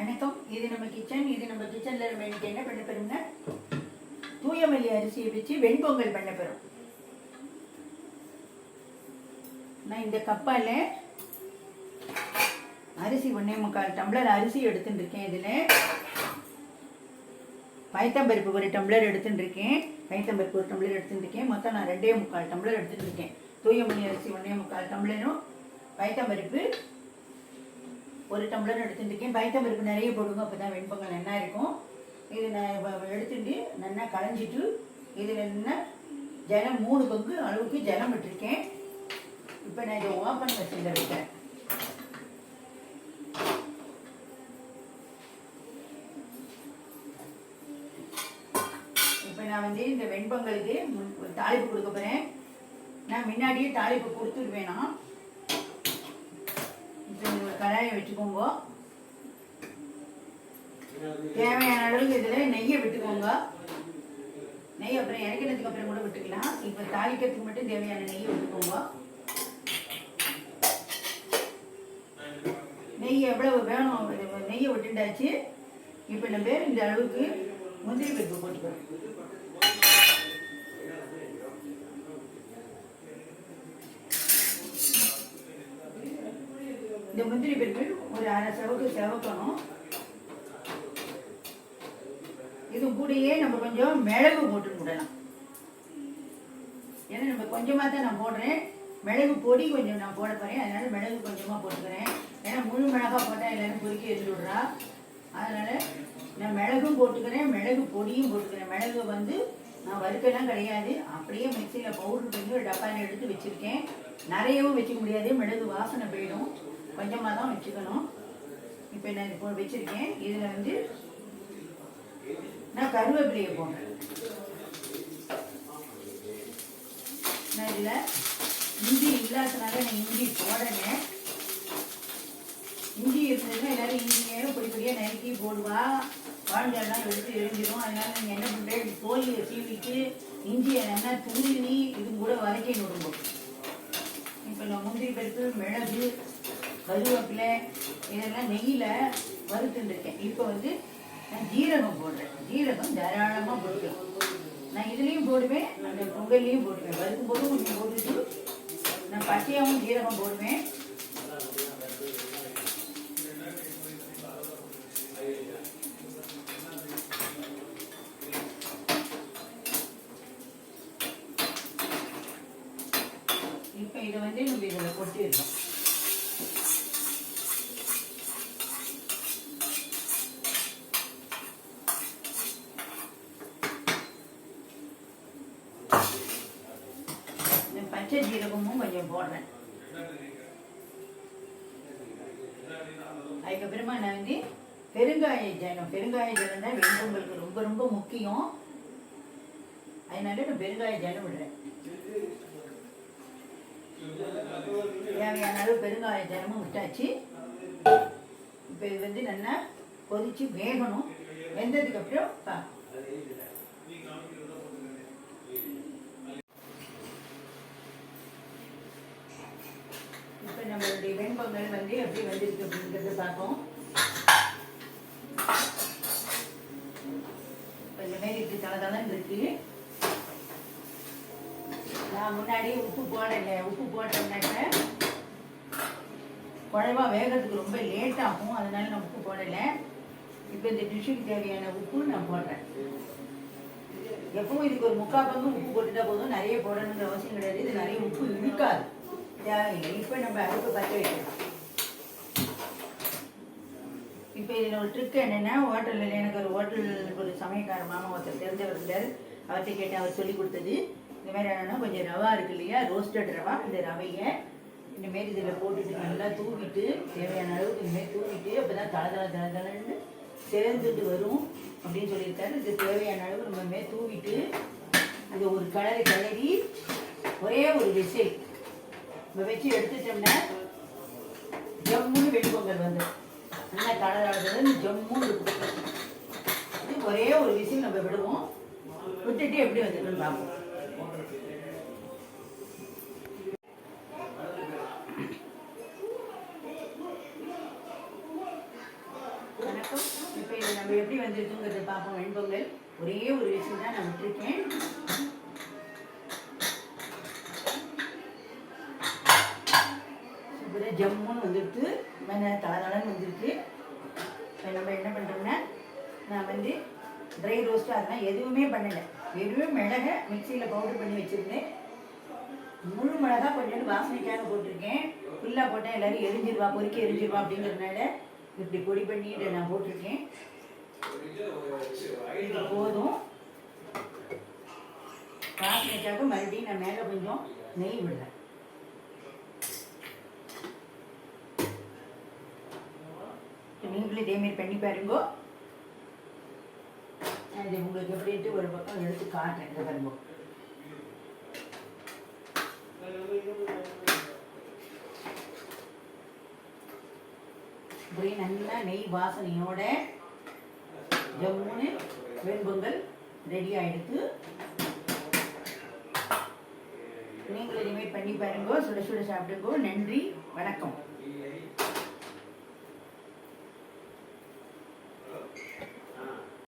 வணக்கம். இது நம்ம கிச்சன் இது நம்ம கிச்சன்ல நம்ம இன்னைக்கு என்ன பண்ண போறோம்னா தூயமல்லி அரிசியை வச்சு வெண்பொங்கல் பண்ண போறோம். நான் இந்த கப்பால அரிசி ஒன்றே முக்கால் டம்ளர் அரிசி எடுத்துட்டு இருக்கேன் இதில். பயத்தம்பருப்பு ஒரு டம்ளர் எடுத்துட்டு இருக்கேன் பயத்தம்பருப்பு ஒரு டம்ளர் எடுத்துட்டு இருக்கேன் மொத்தம் நான் ரெண்டே முக்கால் டம்ளர் எடுத்துட்டு இருக்கேன் தூயமல்லி அரிசி ஒன்றே முக்கால் டம்ளரும் பயத்தம்பருப்பு ஒரு டம்ளர் எடுத்துட்டு இருக்கேன் பயத்தம்பருப்பு நிறைய போடுங்க. அப்போ தான் வெண்பொங்கல் நல்லா இருக்கும். இது நான் எடுத்துட்டு நல்லா களைஞ்சிட்டு இதில் என்ன? ஜலம் மூணு பங்கு அளவுக்கு ஜலம் விட்டுருக்கேன். இப்போ நான் இதை ஓப்பன் வச்சுட்டு வைக்கிறேன். இப்போ நான் வந்து இந்த வெண்பொங்கலுக்கு முன் தாளிப்பு கொடுக்க போகிறேன் நான் முன்னாடியே தாளிப்பு கொடுத்துடுவேனா இப்போ கடாயை வச்சுக்கோங்க. தேவையான அளவுக்கு இதில் நெய்யை விட்டுக்கோங்க. நெய் அப்புறம் இறக்கினதுக்கு அப்புறம் கூட விட்டுக்கலாம். இப்போ தாளிக்கிறதுக்கு மட்டும் தேவையான நெய்யை விட்டுக்கோங்க. நெய் எவ்வளவு வேணும்? நெய்யை விட்டுண்டாச்சு. இப்போ நம்ம இந்த அளவுக்கு முந்திரி பருப்பு போட்டுக்கிறோம் இந்த முந்திரி பருப்பு ஒரு அரை செவக்கு செவக்கணும். இது கூடயே நம்ம கொஞ்சம் மிளகு போட்டு விடலாம் ஏன்னா நம்ம கொஞ்சமாக தான் நான் போடுறேன். மிளகு பொடி கொஞ்சம் நான் போட போகிறேன் அதனால மிளகு கொஞ்சமாக போட்டுக்கிறேன். ஏன்னா முழு மிளகா போட்டால் எல்லாரும் பொறுக்கி எடுத்து விடுறா. அதனால நான் மிளகும் போட்டுக்கிறேன். மிளகு பொடியும் போட்டுக்கிறேன். மிளகு வந்து நான் வறுக்கலாம் கிடையாது. அப்படியே மிக்சியில் பவுடர் பண்ணி ஒரு டப்பாவில் எடுத்து வச்சுருக்கேன். நிறையவும் வச்சுக்க முடியாது. மிளகு வாசனை போயிடும். கொஞ்சமாக தான் வச்சுக்கணும். இப்போ நான் இப்போ வச்சுருக்கேன். இதில் வந்து நான் கருவேப்பிலையை போடுறேன். நான் இதில் இஞ்சி இல்லாதனால நான் இஞ்சி போடுறேன் இஞ்சி இருந்ததுன்னா எல்லாரும் இஞ்சியே பொடி பொடியாக நறுக்கி போடுவா. குழந்தையெல்லாம் எடுத்து எரிஞ்சிடும் அதனால நீங்கள் என்ன பண்ணுறேன் தோலியை சீவிட்டு இஞ்சியை நல்லா நீ இது கூட வரைக்கும் விடும்போம் இப்போ நான் முந்திரி பருப்பு மிளகு கருவேப்பிலை இதெல்லாம் நெய்யில் வறுத்துருக்கேன் இப்போ வந்து நான் ஜீரகம் போடுறேன். ஜீரகம் தாராளமாக போடுவேன் நான் இதுலேயும் போடுவேன் அந்த பொங்கல்லையும் போடுவேன் வறுக்கும் போது கொஞ்சம் போட்டுட்டு நான் பச்சையாகவும் ஜீரகம் போடுவேன். இப்போ இதை வந்து நம்ம இதில் கொட்டிடுறோம் இந்த பச்சை ஜீரகமும் கொஞ்சம் போடுறேன் அதுக்கப்புறமா நான் வந்து பெருங்காய ஜனம் பெருங்காய ஜனம் தான் வெண்பொங்கலுக்கு ரொம்ப ரொம்ப முக்கியம். அதனால நான் பெருங்காய ஜனம் விடுறேன். தேவையான அளவு பெருங்காய ஜனமும் விட்டாச்சு. இப்போ இது வந்து நல்லா கொதிச்சு வேகணும். வெந்ததுக்கு அப்புறம் பா இப்போ நம்மளுடைய வெண்பொங்கல் வந்து எப்படி வந்திருக்கு அப்படின்றத பார்ப்போம். கொஞ்சம் இந்த இப்படி தலை இருக்கு. நான் முன்னாடி உப்பு போடலை உப்பு போட்டோம்னாக்க குழவா வேகிறதுக்கு ரொம்ப லேட் ஆகும். அதனால நான் உப்பு போடலை. இப்போ இந்த டிஷ்ஷுக்கு தேவையான உப்பு நான் போடுறேன். எப்பவும் இதுக்கு ஒரு முக்கால் பங்கு உப்பு போட்டுட்டா போதும். நிறைய போடணுங்கிற அவசியம் கிடையாது. இது நிறைய உப்பு இழுக்காது. தேவையில்லை இப்போ நம்ம அடுப்பு பற்ற வைக்கலாம் இப்போ இதில் ஒரு ட்ரிக் என்னென்னா ஹோட்டலில் எனக்கு ஒரு ஹோட்டல் ஒரு சமயக்கார மாமா ஒருத்தர் தெரிஞ்சவர் இருந்தார். அவர்கிட்ட கேட்டு அவர் சொல்லி கொடுத்தது. இந்த மாதிரி என்னென்னா கொஞ்சம் ரவா இருக்கு இல்லையா? ரோஸ்டட் ரவா. இந்த ரவையை இந்தமாரி இதில் போட்டுட்டு நல்லா தூவிட்டு தேவையான அளவுக்கு இந்தமாரி தூவிட்டு அப்போ தான் தலை தலை தலை தலைன்னு சேர்ந்துட்டு வரும் அப்படின்னு சொல்லியிருக்காரு. இது தேவையான அளவு நம்ம மாரி தூவிட்டு அது ஒரு கலரை கலரி ஒரே ஒரு விசை நம்ம வச்சு எடுத்துட்டோம்னா ஜம்முன்னு வெண்பொங்கல் வந்து. நல்லா தலை ஜம்முன்னு இருக்கும் இது ஒரே ஒரு விசில் நம்ம விடுவோம். விட்டுட்டு எப்படி வந்துருக்குன்னு பார்ப்போம். வணக்கம். எப்படி வந்திருக்குங்கிறத பார்ப்போம். வெண்பொங்கல் ஒரே ஒரு விஷயம் தான் நான் விட்டுருக்கேன். ஜம்முன்னு வந்துடுத்து மன தளதளன்னு வந்துருக்கு. இப்போ நம்ம என்ன பண்ணுறோம்னா நான் வந்து ட்ரை ரோஸ்ட்டு அதெல்லாம் எதுவுமே பண்ணலை. வெறும் மிளகை மிக்சியில் பவுடர் பண்ணி வச்சுருந்தேன். முழு மிளகா கொஞ்சோண்டு வாசனைக்காக போட்டிருக்கேன். ஃபுல்லாக போட்டால் எல்லோரும் எரிஞ்சிருவா பொறுக்க எரிஞ்சிருவா அப்படிங்கிறதுனால இப்படி பொடி பண்ணிட்டு நான் போட்டிருக்கேன். இது போதும். வாசனைக்காக மறுபடியும் நான் மேலே கொஞ்சம் நெய் விடுறேன். நீங்களும் இதேமாரி பண்ணி பாருங்க. இது உங்களுக்கு எப்படின்ட்டு ஒரு பக்கம் எடுத்து காட்டுறேன் இந்த பாருங்க. இப்படி நல்லா நெய் வாசனையோட ஜம்முன்னு வெண்பொங்கல் ரெடி ஆயிடுத்து. நீங்களும் இனிமேல் பண்ணி பாருங்க சுட சுட சாப்பிடுங்க. நன்றி வணக்கம்.